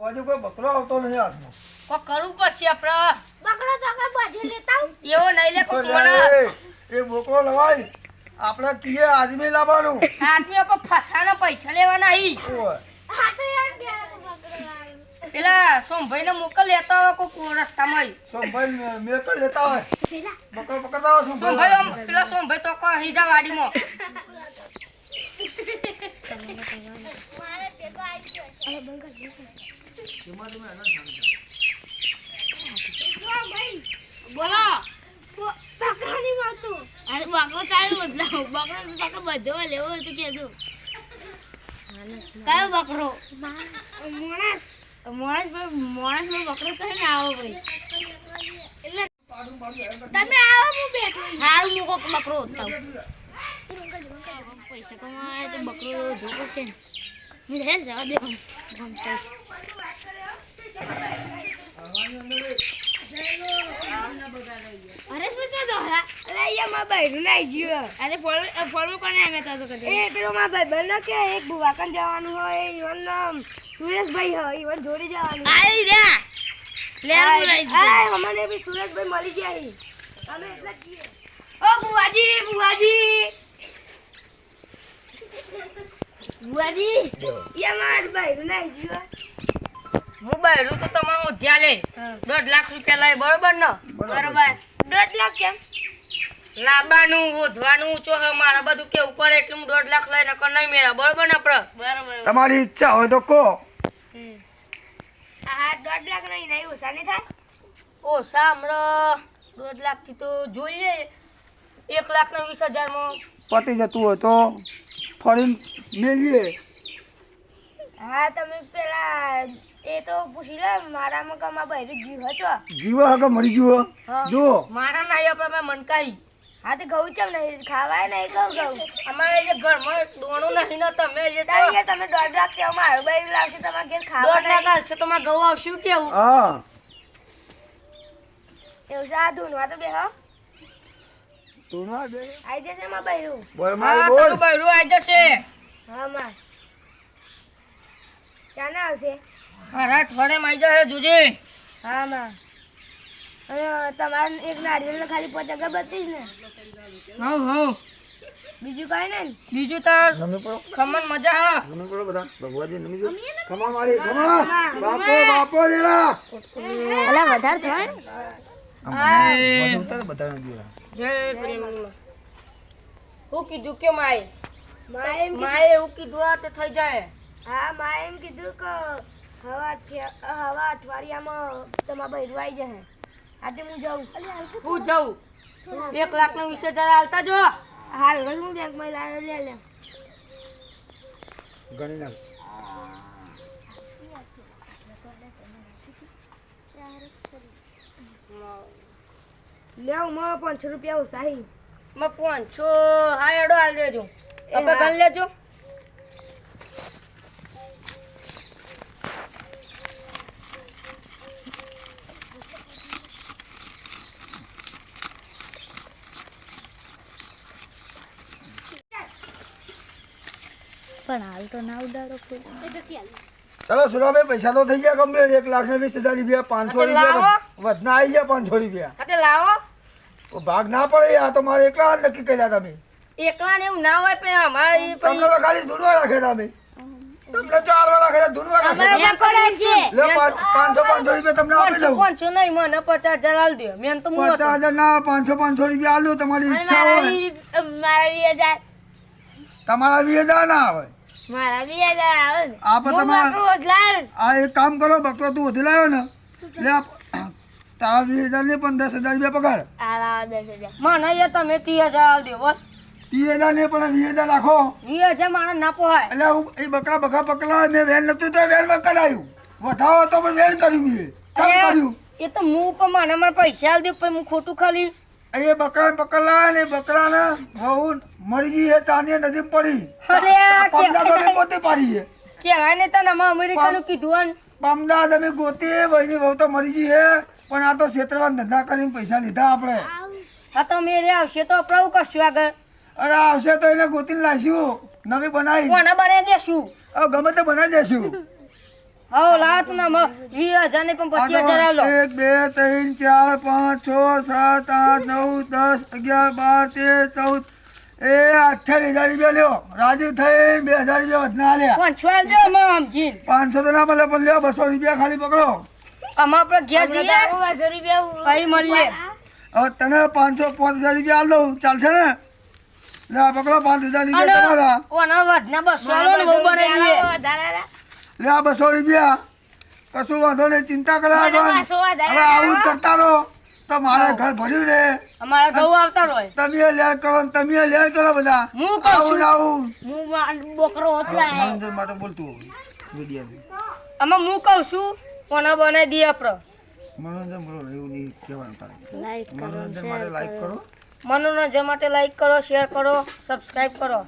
હજુ કોઈ બકરો આવતો નથી હાથમાં. કોક કરવું પડશે આપણે બકરો તો કઈ બાજી લેતા એવો નહીં લે કોક એ બોકરો લવાય. આપણે કીએ આદમી લાવવાનું. આદમી ઉપર ફસાના પૈસા લેવાના હી. પેલા સોમભાઈ ને મોકલ લેતા હોય કોક રસ્તામાં સોમભાઈ મેકલ લેતા હોય. બકરો પકડતા હોય સોમભાઈ. પેલા સોમભાઈ તો કહી જા વાડીમાં. મારે ભેગો આવી ગયો બકરો ચાલુ બદલાવ. બકરો તો બધો લેવો હોય તો કેજો કયો બકરો મોણસ માણસ બકરો ના આવો ભાઈ. હાલ મૂકો બકરો. પૈસા કમાય તો બકરો ધોકો છે. ને જવા દે. પણ ગમતો અરે શું તો દોહરા? અરે અહીંયા મારા ભાઈનું નાઈ ગયું. અરે ફોન ફોન કોને આવે તો કદે. એ પેલો મારા ભાઈબંધ ના કે એક ભુવાકન જવાનું હોય ઈવન નામ સુરેશભાઈ હોય ઈવન જોડે જવાનું. આઈ રહ્યા લે બોલાઈ આ અમને બી સુરેશભાઈ મળી ગયા અમે એટલે જ ઓ બુવાજી બુવાજી. બુવાજી યા માર ભાઈનું નાઈ ગયું હું બહેરું તો તમારું ધ્યાન લે. દોઢ લાખ રૂપિયા લાય બરોબર ને? બરોબર દોઢ લાખ કેમ લાંબાનું વધવાનું ચો મારા બધું કેવું પડે એટલે હું દોઢ લાખ લઈને કર નહીં મેળા બરોબર ને આપણે બરોબર. તમારી ઈચ્છા હોય તો કહો. હા દોઢ લાખ નહીં નહીં ઓછા નહીં થાય? ઓ સાંભળો દોઢ લાખથી તો જોઈએ. એક લાખ ને વીસ હજારમાં પતી જતું હોય તો ફરી મેળીએ હા તમે પેલા એ તો પૂછી લે મારા કમા ભાઈનું જીવ હતો જીવ હગે મરી જીવ હા. જો. મારા નહીં આપણે મનકાઈ હા તો ઘઉં ચમ નહીં ખાવાય નહીં ઘઉં ઘઉં. અમારે જે ઘરમાં દોણું નહીં ને તમે જે તો તમે દોઢ લાખ કેવો મારું ભાઈ લાવશે તમારે ઘેર ખાવા દોઢ લાખ આવશે તો ઘઉં આવશું કેવું? હા. એવું છે આ ધૂનવા તો ના દે આઈ જશે માં બૈરું બોલ હા બોલ. જશે. હા માં. ક્યાં ના આવશે? મારા અઠવાડિયામાં આવી જશે જોજે. હા માં. તમારે એક નારિયેળ ખાલી પાંચ અગરબત્તી જ ને. હવ હવ. બીજું કઈ નહીં. બીજું તાર ખમણ મજા હા. નમી પડો બધા. ભગવાજી નમી જો ખમા મારી ખમા બાપો બાપો. દેરા. અલા વધારે થાય બધું ઉતાર બધાને દેરા. જય પ્રેમની હું કીધું કે માય માય એવું કીધું આ તે થઈ જાય હા માય એમ કીધું કે હવા અઠિયા- હવા અઠવાડિયામાં તમારા બૈરું આવી જશે. આજે હું જાઉં. હું જાઉં. એક લાખનો વીસ હજાર હાલતા જો. હાલ હું બેંકમાં લાવ્યો લે લે. ગણી નાખ લેવું માં પાંચસો રૂપિયા ઉસાહી મેં પાંચસો. હા એડો હાલ દેજો એ આપણે ગણ લેજો. પણ હાલ તો ના ઉડાડો ચલો સુરાભાઈ પૈસા તો થઈ ગયા કમ્પ્લીટ એક લાખ ને વીસ હજાર રૂપિયા પાંચસો. રૂપિયા વધના આવી ગયા પાંચસો રૂપિયા. લાવો. ભાગ ના પડે આ તો મારે એકલા નક્કી કર્યા તમે. એકલા ને એવું ના હોય પણ અમારે તમને તો ખાલી ધૂનવા રાખે તમે. તમને તો હાલવા રાખે છે, ધૂનવા રાખે લે પાંચસો પાંચસો રૂપિયા તમને આપી દઉં. પાંચસો નહીં મને પચાસ હજાર હાલ દે મેન તો પચાસ હજાર ના પાંચસો પાંચસો રૂપિયા આલુ તમારી ઈચ્છા હોય. મારા વીસ હજાર. તમારા વીસ હજાર ના આવે. મારા વીસ હજાર આવે આ તમારા આ એક કામ કરો બકરો તું વધી લાવ્યો ને એટલે તારા વીસ હજાર ને પણ દસ હજાર રૂપિયા પગાર. મને યાર તમે ત્રીસ હજાર બસ. ત્રીસ હજાર ને પણ વીસ હજાર રાખો. વીસ હજાર માણસ ના પોહાય. એટલે એ બકરા બકરા પકડા મેં વેલ નતું તો વેલમાં કઢાયું. વધાવો તો પણ વેલ કર્યું મેં. કર્યું? એ તો હું પણ મને મારા પૈસા હાલ દે પણ હું ખોટું ખાલી એ બકરા પકડલા ને બકરા ને બહુ મરી ગઈ હે ચાંદી નદી પડી. પમદા ગોતી પાડી છે. કહેવાય ને તને અમે અમેરિકાનું કીધું પમદા તમે ગોતી વહીની બહુ તો મરી ગઈ હે પણ આ તો ક્ષેત્રમાં ધંધા કરીને પૈસા લીધા આપણે. આ તો અમે આવશે તો આવું કરશું આગળ. અરે આવશે તો એને ગોતીને લાવીશું નવી બનાવી. કોને બનાવી દેશું? ગમે તે બનાવી દેશું. હવ લાત ના મ- વીસ હજાર પણ આ પચીસ તો હજાર આલો. એક બે ત્રણ ચાર પાંચ છ સાત આઠ નવ દસ અગિયાર બાર તેર ચૌદ. એ અઠ્યાવીસ હજાર રૂપિયા લ્યો. રાજી થઈ બે હજાર રૂપિયા વધના આલ્યા. પણ છોલ દો અમારે સમજીને પાંચસો તો ના મળે પણ લ્યો બસો રૂપિયા ખાલી પકડો. આમાં આપણે ઘેર જઈએ. 200 રૂપિયા ભાઈ મળીએ. હવે તને પાંચસો પાંચ હજાર રૂપિયા આલ દઉં. ચાલશે ને? લે પકડો પાંચ હજાર રૂપિયા તમારા. ઓના વધના બસો આલો ને બહુ બનાવી દઈએ લે આ બસો રૂપિયા. કશું વાંધો નહીં ચિંતા કર્યા હવે આવું. જ કરતા રહો. તો મારે ઘર ભર્યું રે અમારા ઘઉં આવતા રોય તમે લેર કરો તમે લેર કરો બધા. હું કહું આવું હું બોકરો હોતલા માટે બોલતું અમે હું કહું છું ઓના બનાવી દઈએ આપણે મનોરંજન બોલો એવું નહીં કહેવાનું તારે. લાઈક મનોરંજન માટે લાઈક કરો. મનોરંજન માટે લાઈક કરો શેર કરો સબસ્ક્રાઈબ કરો.